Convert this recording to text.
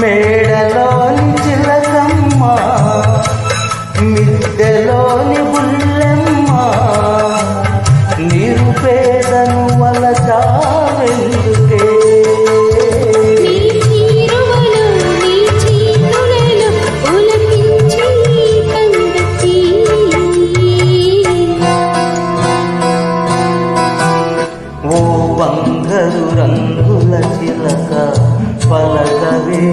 మేడలోని చిలకమ్మ మిద్దెలోని బుల్లెమ్మ నిరుపేదను వలచా రంగుల చిలక పలకవే.